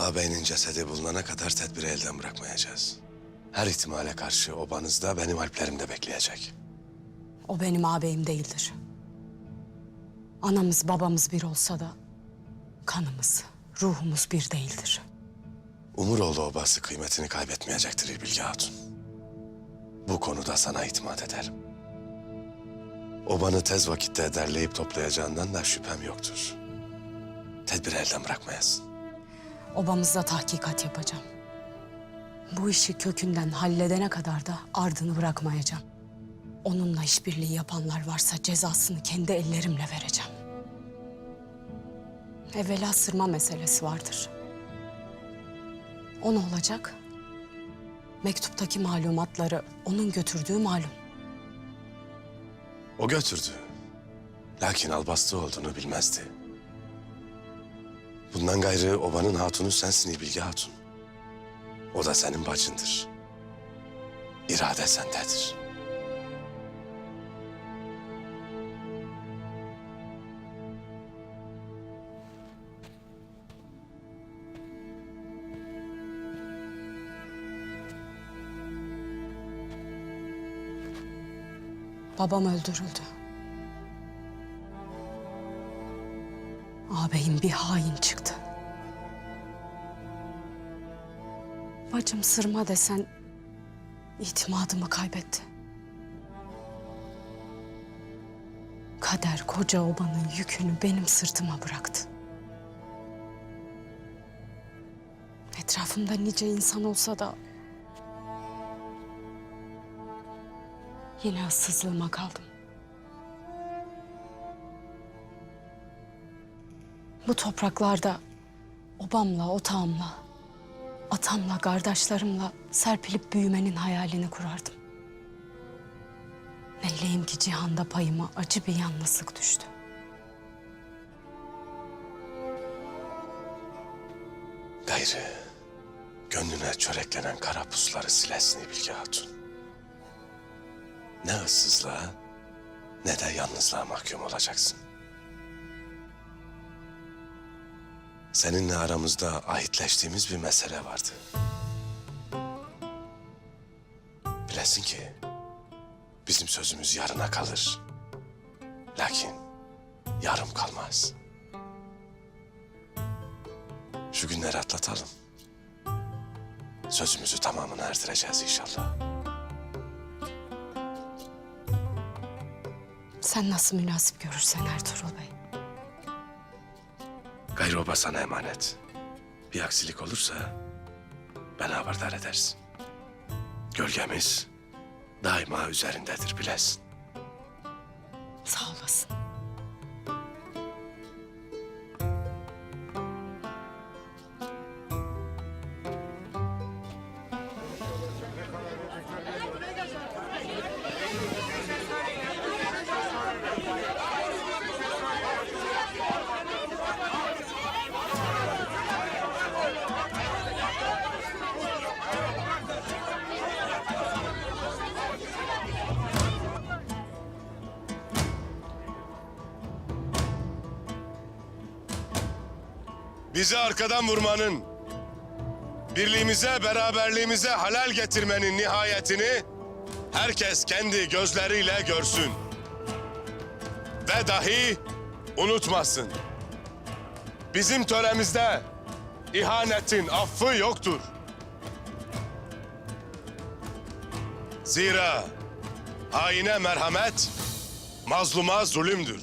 Ağabeyinin cesedi bulunana kadar tedbiri elden bırakmayacağız. Her ihtimale karşı obanız da benim alplerimde bekleyecek. O benim ağabeyim değildir. Anamız babamız bir olsa da kanımız, ruhumuz bir değildir. Umuroğlu obası kıymetini kaybetmeyecektir İlbilge Hatun. Bu konuda sana itimat ederim. Obanı tez vakitte derleyip toplayacağından da şüphem yoktur. Tedbiri elden bırakmayasın. Obamızda tahkikat yapacağım. Bu işi kökünden halledene kadar da ardını bırakmayacağım. Onunla işbirliği yapanlar varsa cezasını kendi ellerimle vereceğim. Evvela sırma meselesi vardır. O ne olacak? Mektuptaki malumatları onun götürdüğü malum. O götürdü. Lakin albastı olduğunu bilmezdi. Bundan gayrı obanın hatunu sensin İbilge Hatun. O da senin bacındır. İrade sendedir. Babam öldürüldü. Ağabeyim bir hain çıktı. Bacım sırma desen itimadımı kaybetti. Kader koca obanın yükünü benim sırtıma bıraktı. Etrafımda nice insan olsa da Yine ıssızlığıma kaldım. Bu topraklarda obamla, otağımla, atamla, kardeşlerimle serpilip büyümenin hayalini kurardım. Neyleyim ki cihanda payıma acı bir yalnızlık düştü. Gayrı gönlüne çöreklenen kara pusları silesin İbilge Hatun. Ne ıssızlığa ne de yalnızlığa mahkum olacaksın. Seninle aramızda ahitleştiğimiz bir mesele vardı. Bilesin ki bizim sözümüz yarına kalır. Lakin yarım kalmaz. Şu günleri atlatalım. Sözümüzü tamamına erdireceğiz inşallah. Sen nasıl münasip görürsen Ertuğrul Bey. Gayrı oba sana emanet. Bir aksilik olursa beni haberdar edersin. Gölgemiz daima üzerindedir bilesin. Sağ olasın. Bizi arkadan vurmanın, birliğimize, beraberliğimize halal getirmenin nihayetini herkes kendi gözleriyle görsün. Ve dahi unutmasın. Bizim töremizde ihanetin affı yoktur. Zira haine merhamet, mazluma zulümdür.